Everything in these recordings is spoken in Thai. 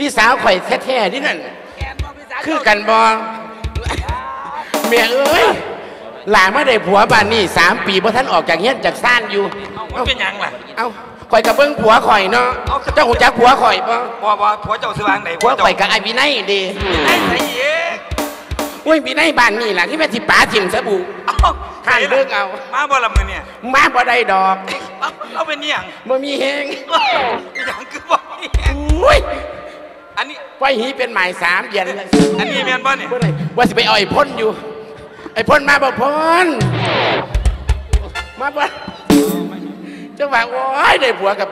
พี่สาวข่อยแท้ๆนี่นั่นแขนบ่พี่สาวคือกันบอเมียเอ้ยหลานมาได้ผัวบ้านนี่สามปีเพราะท่านออกจากเฮียนจากซ่านอยู่เอามันเป็นหยังล่ะเอาข่อยกับเบิ้งผัวข่อยเนาะเจ้าหูจักผัวข่อยปะบ่บ่ผัวเจ้าสิวางไหนผัวข่อยกับไอ้วินัยดีไอ้ไอ้เอ๋อุ้ยวินัยบ้านนี่แหละที่แม่ที่ป๋าถิ่มสบู่เอาข้างเบิ่งเอามาบ่ละมื้อเนี่ยมาบ่ได้ดอกเอาเอาเป็นหยังบ่มีเฮงหยังคือบ่มีหยังอุ้ย อันนี้ไว้หีเป็นหมายสามเดือนแล้วอันนี้แม่นบ่เนี่ยเมื่อไหร่ว่าสิไปเอาไอ้พ่นอยู่ ไอ้พ่นมาบ่พ่นมาบ่จังหวะโอ้ยได้ผัวกับ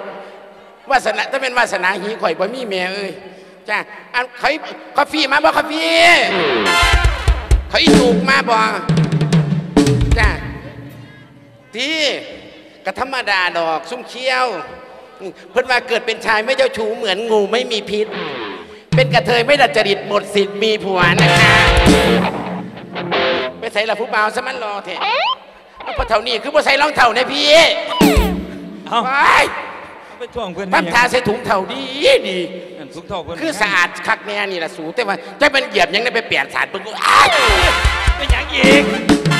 วาสนาถ้าเป็นวาสนาหีข่อยบ่มีแม่เอ้ยจ้าอันเขากาแฟมาบ่กาแฟเขาอีจูกมาบ่จ้าที่ก็ธรรมดาดอก ซุ้มเคี้ยว เพิ่นว่าเกิดเป็นชายไม่เจ้าชู้เหมือนงูไม่มีพิษ เป็นกระเทยไม่ดัดจริตหมดสิทธิ์มีผัวนะคะไปใส่ละผู้บ่าวซะมันรอเถอะเอาพอเท่านี้คือบ่ใส่รองเท่าเนี่ยพี่เอาไปไปท่วงเพื่อนปั๊มทาใส่ถุงเท่าดีดีนั่นสุกเท่าเพื่อนคือสะอาดคักแน่นี่ละสูแต่ว่าจะเป็นเหยียบหยังได้ไปเปลี่ยนสารเพิ่นกูอ้าวเป็นหยังอีก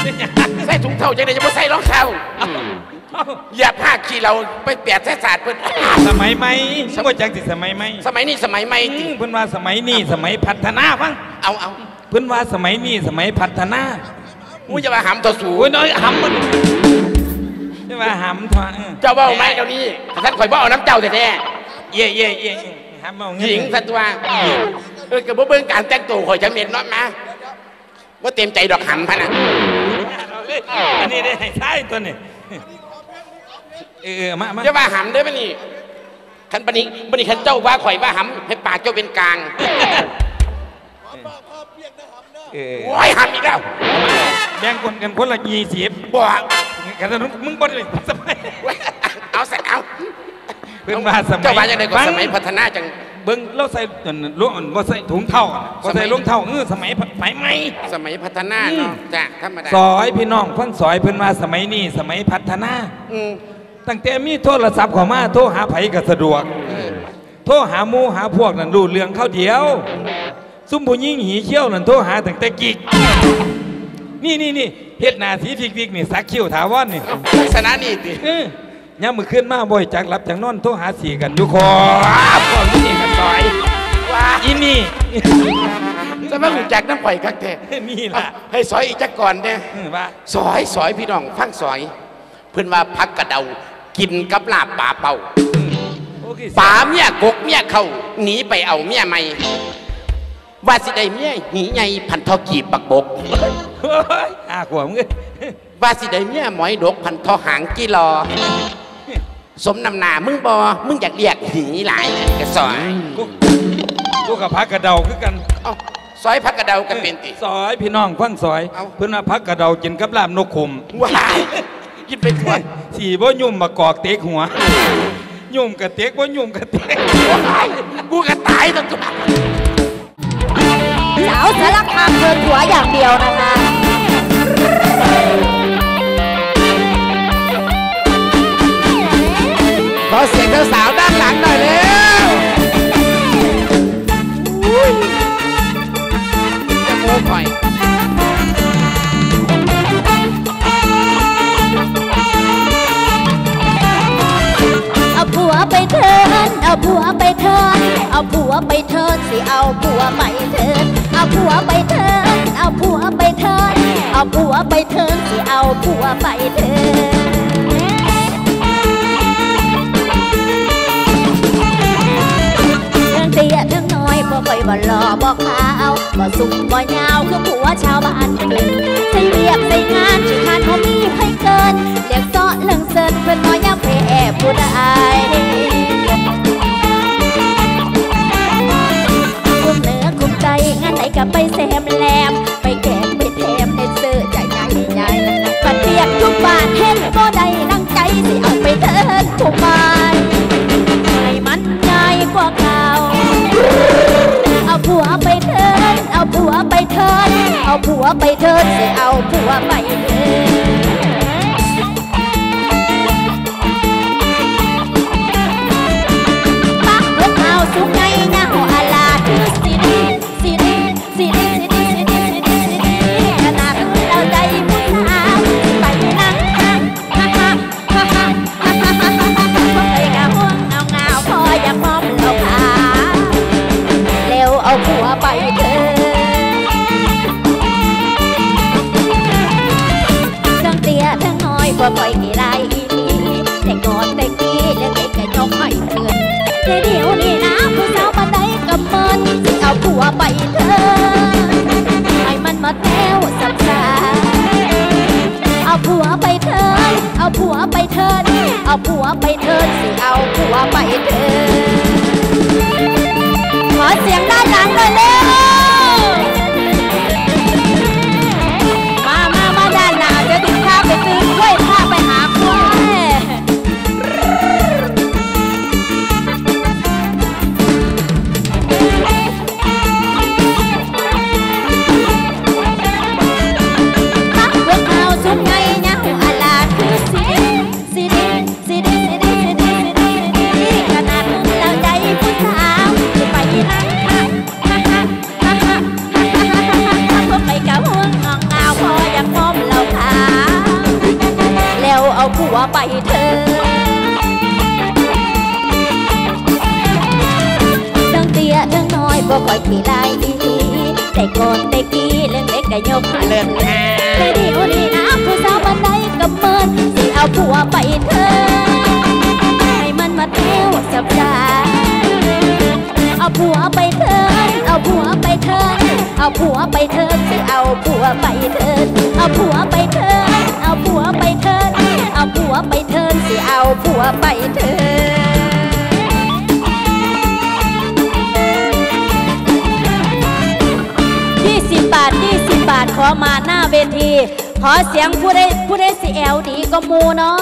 เป็นหยังใส่ถุงเท่าจังได๋จะบ่ใส่รองเท้าเอาเอาเหยียบผ้าขี้เราไปเปลี่ยนใส่สารเพิ่นอ้าวสมัยใหม่สมัยจังสิสมัยใหม่สมัยนี้สมัยใหม่อืติมเพิ่นว่าสมัยนี้สมัยพัฒนาฟังเอาเอาเพิ่นว่าสมัยนี้สมัยพัฒนามึงจะมาหำต่อสูโอ้ยน้อยหำมันใช่ว่าหำทว่าเจ้าเว้าไหมเดี๋ยวนี้ท่านข่อยบ่เอาน้ำเจ้าแท้เย่เย่เย่เย่หำเอาๆเงินหญิงสัตว์ว่าเออก็บ่เบิ่งการแต่งตัวข่อยจังเม็ดเนาะมาบ่เต็มใจดอกหำพะนะเอาเลยอันนี้ได้ให้ท้ายตัวนี้ เออเออมามาจะว่าหำเด้อบัดนี้คันบัดนี้บัดนี้คันเจ้าว่าข่อยว่าหำให้ปากเจ้าเป็นกลางเออโอ้ยหำอีกแล้วแบ่งคนกันคนละยี่สิบบ่กันนั้นมึงบ่ได้สมัยเอาใส่เอาเพิ่นว่าสมัยเจ้าว่าจังได๋ก็ฟังสมัยพัฒนาจังเบิ่งเราใส่อันลวงบ่ใส่ถุงเท้าบ่ใส่รองเท้าเออสมัยไผไหมสมัยพัฒนาเนาะจ้ะธรรมดาซอยพี่น้องฟังซอยเพิ่นว่าสมัยนี้สมัยพัฒนาอืม ตั้งแต่มีโทรศัพท์เข้ามาโทรหาไผก็สะดวกเออโทรหาหมู่หาพวกนั่นรู้เรื่องเข้าเดียว ซุ่มผู้หญิงหีเขี้ยวนั่นโทรหาตั้งแต่กิกนี่นี่นี่เฮ็ดหน้าสีฟิกๆนี่สักคิ้วถาวรนี่ลักษณะนี้ติเออย่ามมื้อขึ้นมาบ่อยจักหลับจักนอนโทรหาสีกันอยู่ครับก่อนนี่กันซอยว่าอีนี่จะมาหูจักน้ำข่อยคักแท้นี่เอาล่ะให้ซอยอีกจักก่อนเด้เออว่าซอยซอยพี่น้องฟังซอย เพิ่นว่าพักกระเดา กินกับลาบป่าเป่าโอเคป่าเมียกกเมียเข้าหนีไปเอาเมียใหม่ว่าสิได้เมียหีใหญ่พันทอกีบปักบกเฮ้ยอ่าขวบมึงเอ้ยว่าสิได้เมียหมอยดกพันทอหางกีรอสมนำหนามึงบอมึงอยากเรียกหีหลายนะกระซอยกูกูกับพักกระเดาคือกันเอ้าซอยพักกระเดากันเป็นติซอยพี่น้องฟังซอยเอ้าเพิ่นว่าพักกระเดากินกับลาบนกขุมว้าย กินเป็นขวดสีบ่ยุ่มมากอกเต็กหัว ยุ่มกระเต็กบ่ยุ่มกระเต็กว้ายกูก็ตายตั้งตัวสาวสารคามเทินหัวอย่างเดียวนะคะขอเสียงเจ้าสาวด้านหลังหน่อยเร็วอุ้ยจะโม้ข่อย สิเอาผัวไปเทินเอาผัวไปเทินเอาผัวไปเทินเอาผัวไปเทินสิเอาผัวไปเทินเรื่องเตี้ยเรื่องน้อยบ่ค่อยบ่หล่อบ่ขาวบ่สูงบ่ยาวคือผัวชาวบ้านเกินใส่เรียกใส่งานที่คานเขามีให้เกินเรียกเสาะเรื่องเซินเพื่อนน้อยยาเพแอบผู้ใด จะไปแซมแลม ไปแกมไปแถมในเสื้อใจใหญ่ใหญ่ปัดเปียกทุกบาทเห็นก็ได้ดังใจสิเอาไปเถินทุกบาทให้มันง่ายกว่าเก่าเอาผัวไปเถินเอาผัวไปเถินเอาผัวไปเถินสิเอาผัวไปเถิน น้อยบ่ค่อยกี่ไรอีหลีแต่ก่อนแต่กี้เล็กๆก็ยกให้เถินแต่เดี๋ยวนี้นะผู้สาวมาได้กับมันสิเอาผัวไปเถิดให้มันมาแต้วสับสาเอาผัวไปเถินเอาผัวไปเถินเอาผัวไปเถินสิเอาผัวไปเถินขอเสียงด้านหลังหน่อย ผัวไปเถินเอาผัวไปเถินเอาผัวไปเถินสิเอาผัวไปเถินเอาผัวไปเถินเอาผัวไปเถินเอาผัวไปเถินสิเอาผัวไปเถินยี่สิบบาทยี่สิบบาทขอมาหน้าเวที ขอเสียงผู้ได้ผู้ได้สิแอลดีก็มูเนาะ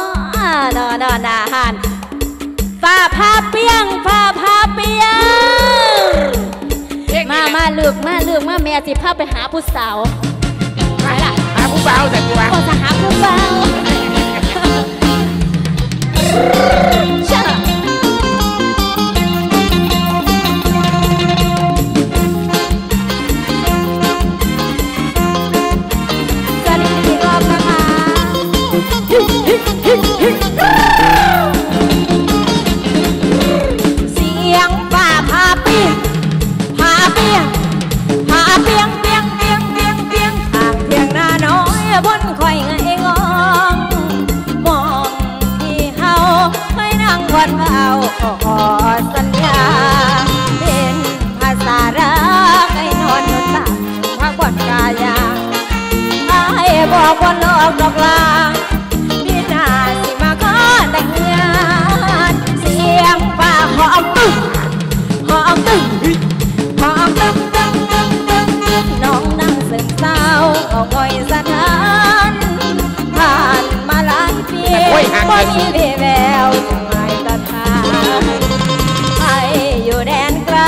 นอนอนอาหาร ฝ้าผ้าเปียงฝ้าผ้าเปียง มามาเลือกมาเลือกมาแม่สิพาไปหาผู้สาวไปล่ะหาผู้เบาแต่ตัวก็จะหาผู้สาวเชื่อ โลกดอกลางพี่นาสิมาขอแต่งงานเสียงฟ้าหอมตึ้งหอมตึ้งหอมตึ้งตึ้งตึ้งตึ้งตึ้งน้องนั่งซึมเศร้าเอาง่อยสถานผ่านมาหลายปีบ่มีวี่แววจะไม่ตัดขาไออยู่แดนไกล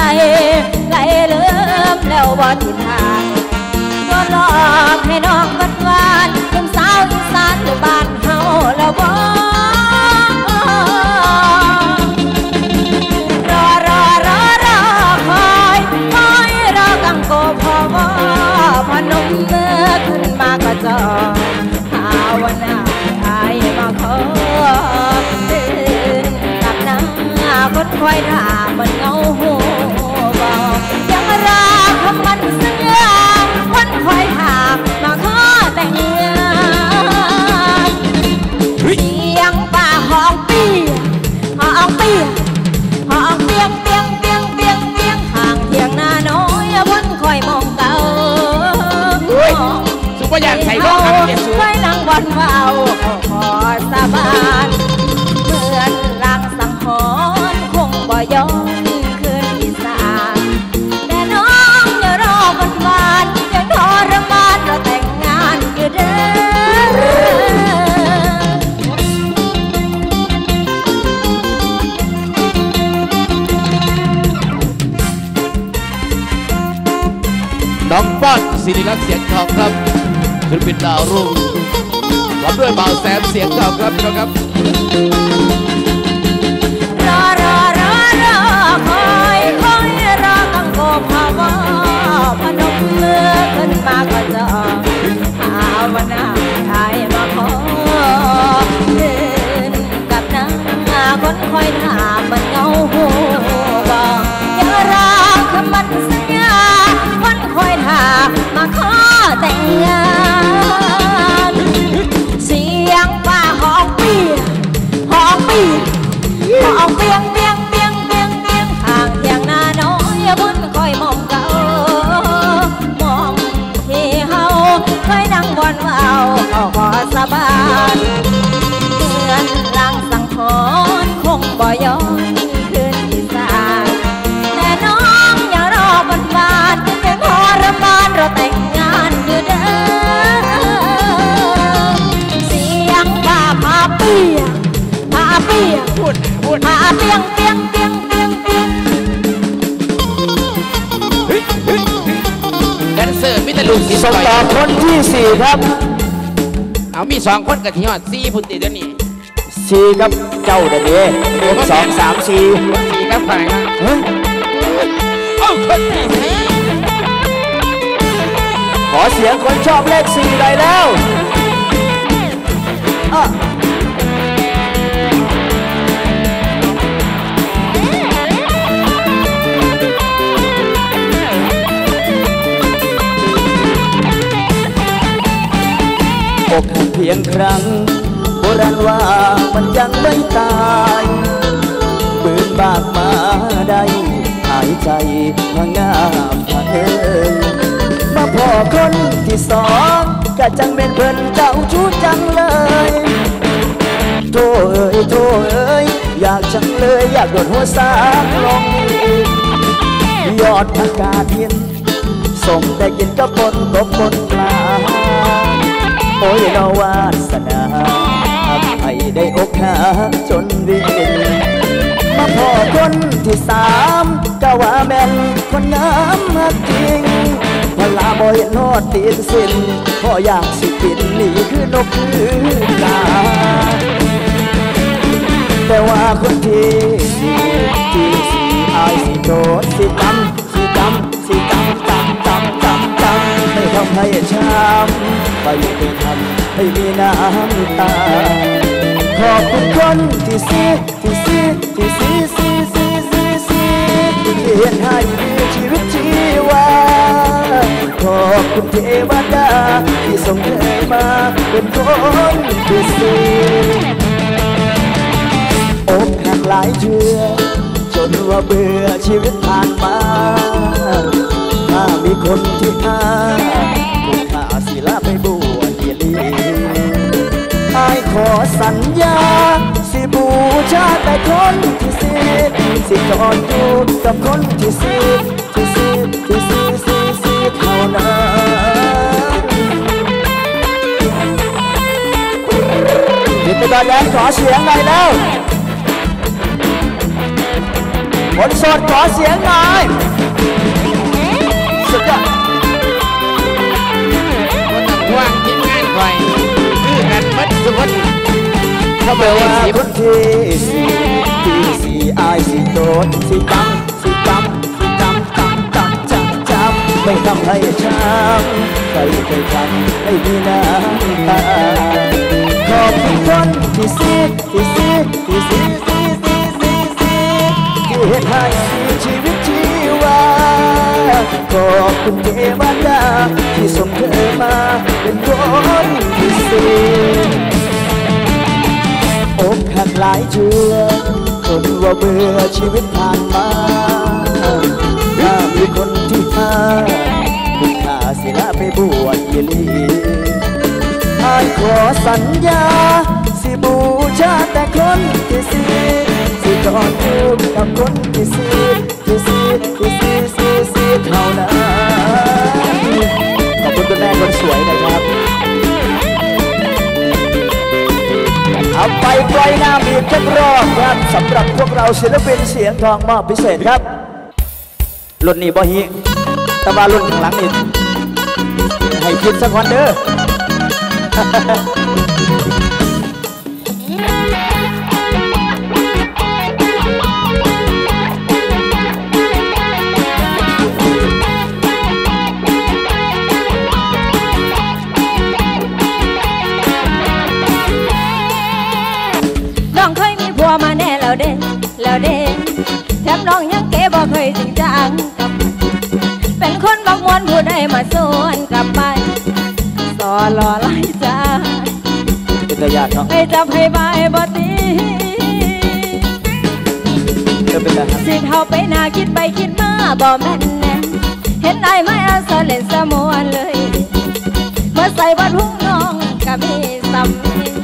ไกลเลืมแล้วบ่ทิศทางก็หลอกให้น้องหวาวอีสานหรือบ้านเฮาแล้วบ่รอรอรอรอคอยคอยรอกังโกพอวอพนมเมื่อขึ้นมาก็จอภาวนาไอ้มาขอเดินกับน้าคนคอยด่ ว้นั่งวันเฝ้าขอสาบานเหมือนลางสังหรณ์คงบ่ย้อนคืนอีสานแต่น้องอย่ารอวันวานยังทรมานเราแต่งงานอยู่เด้อน้องป้อนศิริรักษ์เสียงทองครับศิลปินดาวรุ่ง พร้อมด้วยเบาแซมเสียงเท่าครับพี่น้องครับ บานเตือนลางสังหรณ์คงบ่ย้อนคืนที่สายแต่น้องอย่ารอวันวานยังทรมานเราแต่งงานอยู่เด้อเสียงผ้าผ้าเปียกผ้าเปียกพูดพูดผ้าเปียงเปียงเปียงเปียงเปียงแดนเซอร์มิตรลูกศิษย์ส่งต่อคนที่สี่ครับ มีสองคนกับที่ยอดสี่พุ่นติเดี๋ยวนี้สี่ครับเจ้าเด็ดเด้หนึ่งสองสามสี่สี่กับฝ่ายนะเฮ้ยเอาคนที่สี่ขอเสียงคนชอบเลขสี่หน่อยแล้วอะ พียงครั้งโบราณว่ามันยังไม่ตายปืนบากมาได้หายใจพะงามพะเอิงมาพอคนที่สองก็จังเป็นเพิ่นเจ้าชู้จังเลยโธ่เอ้ยโธ่เอ้ยอยากจังเลยอยากโดดหัวสากลงยอดอากาศเย็นส่งแต่กินกับปนกบปนปลา โอ้ยนวาสนาทำให้ได้อกหาจนเวินมาพอคนที่สามก็ว่าแม่นคนงามฮักจริงพลาบ่เห็นอดตีนสิ้นพออยากสิกินนี่คือนกคือกาแต่ว่าคนที่สี่ที่สี่อายสิโดนสิจำสิจำ สิจำจำจำจำจำไม่ทำให้ช้ำไปไปทำให้มีน้ำตา ขอบคุณคนที่สีที่สีที่สี่สี่สี่สี่สี่ที่เห็นให้มีชีวิตชีวา ขอบคุณเทวดาที่ส่งเธอมาเป็นคนที่สีอกหักหลายเชื่อจนว่าเบื่อชีวิตผ่านมา คนที่ห้าคุณค่าศิลาไปบวชเยลีอายขอสัญญา สิบูชาแต่คนที่สิสิจอดอยู่กับคนที่สิที่สิที่สิสิสิเท่านั้นติดไปก่อนแล้วขอเสียงหน่อยแล้วคนโสดขอเสียงหน่อย ว่างทีมงานคอยคือกันเบัดสุดเข้าแปมาลเลว่าคนที่สี่ที่สี่อายสิโดนสิจำสิจำสิจำจำจำจำจำไม่ทำให้ช้ำไปไปทำให้มีน้ำตาขอบคุณคนที่สี่ที่สี่ที่สี่สี่สี่สี่สี่ที่เห็นให้ ขอบคุณเทวดาที่ส่งเธอมาเป็นคนที่สี่อกหักหลายเชื่อจนว่าเบื่อชีวิตผ่านมาถ้ามีคนที่ห้าคุณค่าศิลาไปบวชเยลีอายขอสัญญา สิบูชาแต่คนที่สีสิจอดยู่กับคนที่สีที่สีที่สีสีสี เท่านั้นขอบคุณคุณแม่คนสวยนะครับเอาไปปล่อยน้ำอีกจักรอบครับสำหรับพวกเราศิลปินเสียงทองมอบพิเศษครับรุ่นนี้บ่ฮีต่ว่ารุ่นข้างหลังนี่ให้คิดสักวันเด้อ จริงจังกับเป็นคนบักมวนผู้ใดมาส่วนกลับไปสอหล่อไล่จ้าเป็นตาญาติเนาะไปจับให้บายบ่ตีก็เป็นตาหักสิเข้าไปหน้าคิดไปคิดมาบ่แม่นแน่เห็นได้ไหมอาสาเล่นสมวนเลยเมื่อใส่บัดหุ้งน้องก็มีสซ้ำนี้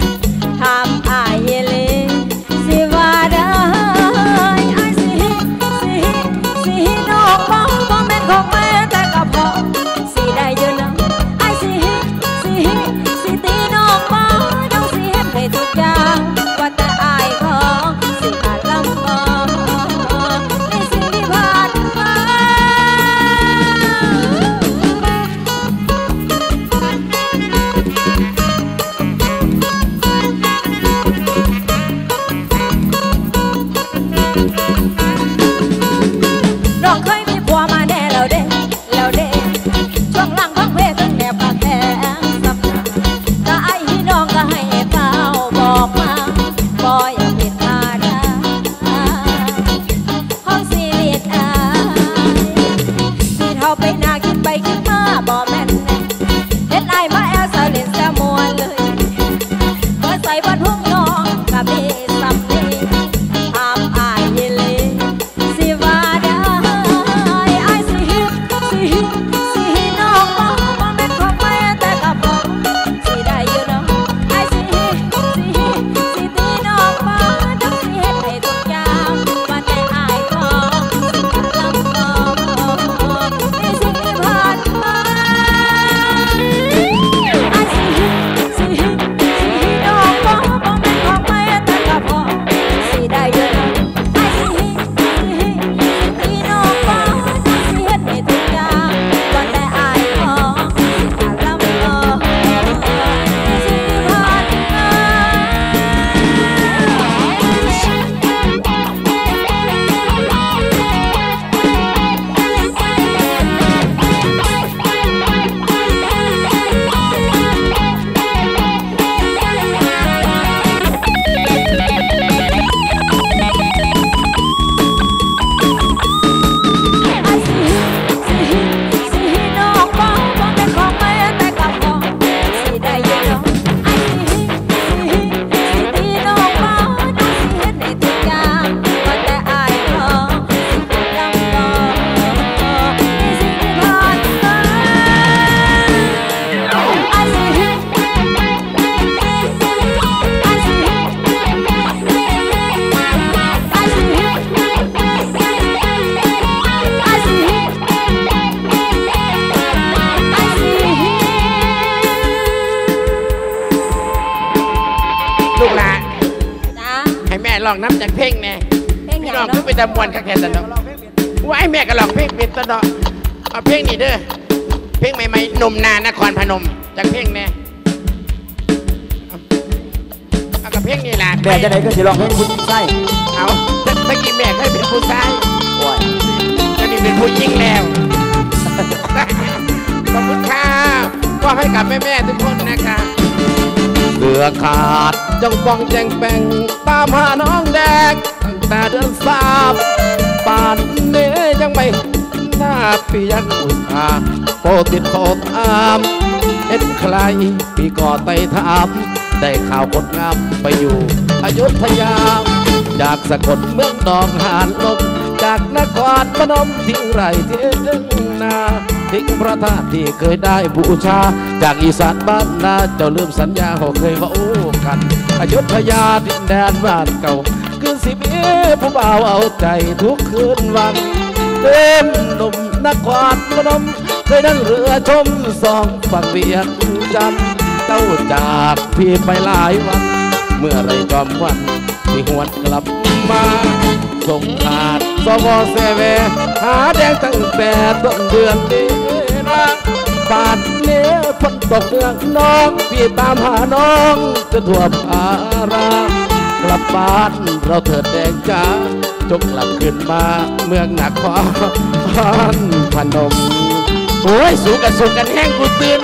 ลูกหลานจ้าให้แม่ลองน้ำจากเพลงแน่เพลงหพี่ยังน้องคือเนาะไปตะมวนคักแค่ตะเนาะว่าไอ้แม่ก็ลองเพลงเป็นตะเนาะเอาเพลงนี้เด้อเพลงใหม่ๆหนุ่มนานครพนมจากเพลงแน่เอาเอากับเพลงนี้ล่ะแม่จะไหนก็สิร้องเพลงผู้หญิงไส้เอาตะตะกี้แม่เคยเป็นผู้ชายโอ้ยตอนนี้เป็นผู้หญิงแล้วขอบคุณค่ะก็ให้กับแม่ๆทุกคนนะคะเสือขาด จังปองแจงแปงตามหาน้องแดงตั้งแต่เดือนสามป่านนี้ยังไม่หน้าปียักอุทาโปติดโคตอามเห็นใครปีก่อไต่ถามได้ข่าวคนงามไปอยู่อยุธยาจากสะกลเมืองดองหานลงจากนครพนมทิ้งไรทิ้งนาทิ้งพระธาตุที่เคยได้บูชา จากอีสานบ้านนาเจ้าลืมสัญญาเขาเคยว่าโอ้ กันอยุธยาดินแดนบ้านเก่า คืนสิมีผู้บ่าวเอาใจทุกคืนวันเต็มหนุ่มนครพนมเคยนั่งเรือชมสองฝั่งเวียงจันเจ้าจากพี่ไปหลายวัน เมื่อไรจอมวันที่หวนกลับมาส่งขาดสวเซเวหาแดงตั้งแต่ต้นเดือนนี้นะบาดเนี้ยฝน ตกเนืองน้อง พี่ตามหาน้องจนทั่วพารากลับบ้านเราเถิดแดงจ้าจงกลับขึ้นมาเมืองนครพนมโอ้ยสูงกับสูงกันแห้งกูตื่น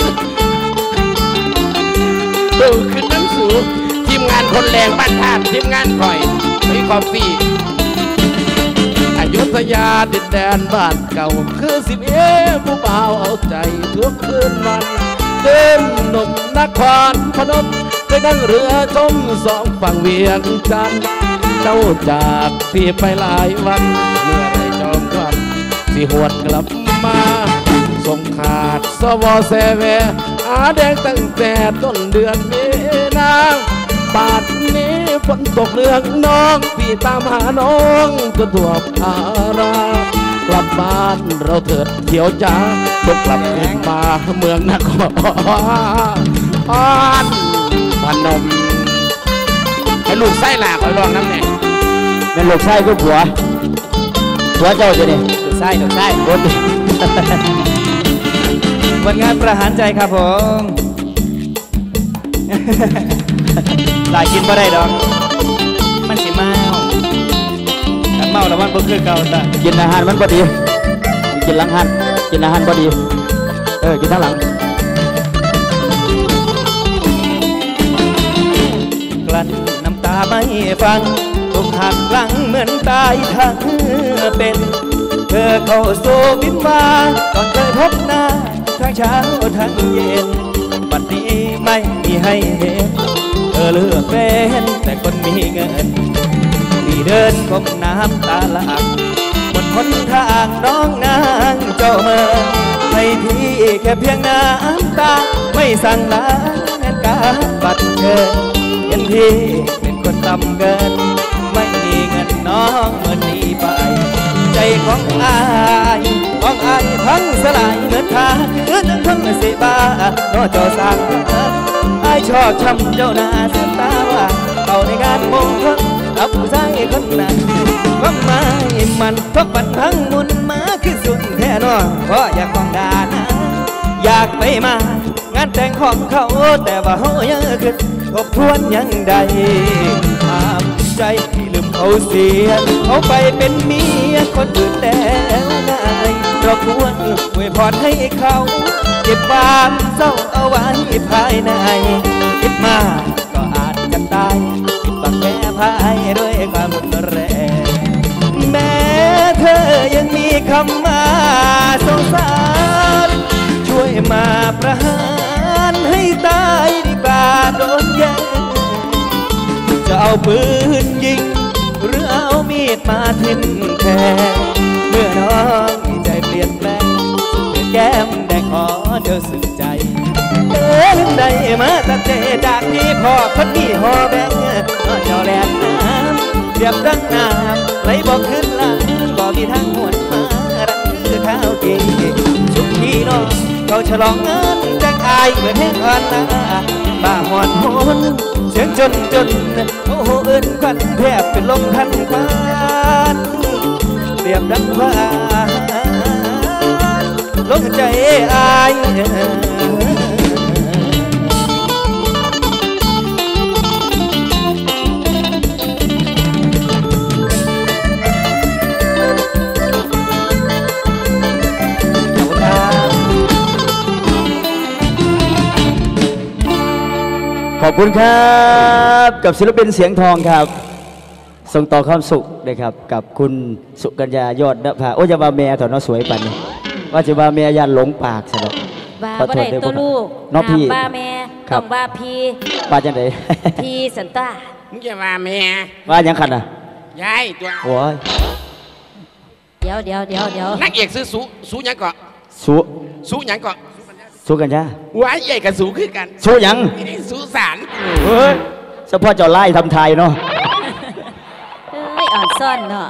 ดูขึ้นน้ำสูงทีมงานคนแรงบ้านท่านทีมงานคอยมีคอฟฟี่อยุธยาดินแดนบ้านเก่า คือสิบเอผู้บ่าวเอาใจทุกคืนวัน เดินหนุ่มนครพนมเคยนั่งเรือชมสองฝั่งเวียงจันทร์เจ้าจากพี่ไปหลายวันเมื่อไรจอมควันสิหวนกลับมาส่งขาดสวอเซเวอาแดงตั้งแต่ต้นเดือนมีนาบาดนี้ฝนตกเรืองน้องพี่ตามหาน้องจนทั่วพารา กลับบ้านเราเถิดเที่ยวจ้าตกกลับขึ้นมาเมืองนครพนมให้ลูกไส้หลากคอยลองน้ำแน่เป็นลูกชายคือผัวผัวเจ้าจะนี่ดูไส้ดูไส้โคตรวันงานประหารใจครับผมหลายกินบ่ได้ดอก มันสิเมาขัน เมาแล้วมันบ่คือเก่าจ้ะกินอาหารมันพอดี กินหลังหันกินอาหารพอดี เออ กินทั้งหลัง กลั้นน้ำตาไม่ฟังถูกหักหลังเหมือนตายทั้งเป็น เธอเข้าสู่วินวาก่อนเคยพบหน้าทั้งเช้าทั้งเย็นบัดนี้ไม่มีให้เห็น เธอเลือกเป็นแต่คนมีเงิน ที่เดินก้มน้ำตาหลักบนหนทางน้องนางเจ้าเมืองให้พี่แค่เพียงน้ำตา ไม่สั่งลาแน่นการบัดเชิญเห็นพี่เป็นคนต่ำเกิน ไม่มีเงินน้องเมื่อนี้ไป ใจของอายของอายพังสลายเหมือนทาคือจังทั้งสิบาโนเจ้าสร้างอายชอบช้ำเจ้าหน้าเส้นตาว่าเอาในงานมงคล เอาผู้ชายคนนั้นความหมายมันก็ปันทั้งมุนมาคือสุดแท้นอนเพราะอยากของดานะอยากไปมางานแต่งของเขาแต่ว่าเขายังขึ้นทบทวนยังใดห้าใจที่ลืมเขาเสียเขาไปเป็นเมียคนอื่นแล้วไงเราควรอวยพรให้เขาเก็บความเศร้าเอาไว้ภายในคิดมากก็อาจจะตาย คิดบังแก้ภายด้วยความรุนแรง แม้เธอยังมีคำมาสงสาร ช่วยมาประหารให้ตายดีกว่าโดนแย่งจะเอาปืนยิง หรือเอามีดมาทิ่มแทงเมื่อน้องใจเปลี่ยนแปลงเปลี่ยนแก้มแดงขอเธอสึกใจ เดินได้มาตัดเจจากที่พ่อคนมีหอแบงเจ้าแหลกน้ำเรียบดังน้ำไหลบอกขึ้นหลังบอกมีทางหวนมารังคือเท้าเก่งชุกพี่น้องเขาฉลองงานจังอายเหมือนแห้งอ่อนลาบ้าหอนหนเสียงจนจนโอ้โหเอินควันแทบเป็นลมทันควันเรียบดังฟ้าลงใจอาย อบคุณครับ กับศิลปินเสียงทองครับ ส่งต่อความสุขนะครับ กับคุณสุกัญญายอดนภาโอ้ยจะมาเมียถอนน้อสวยปันนี่ว่าจะมาเมียยันหลงปากซะแล้วว่าขอบ่โทษได้ด้วยตัวลูกน้องพี่ห้ามว่าแม่ครัต้บองว่าพี่ป้าจังไดพี่สันตามึงจะมาแม่ว่ายังขันอะยายตัวโอ้ยเดี๋ยวเดี๋ยวเดี๋ยวเดี๋ยวนักเอกซื้อสูสูหยังเกาะสุสูหยังเกาะ สุกัญญาว้ายใหญ่กับสูคือกันสุหยังนี่สูสารเฮ้ยเฉพาะเจ้าไล่ทำไทยเนาะเอ้ยอ่อนซ่อนเนาะ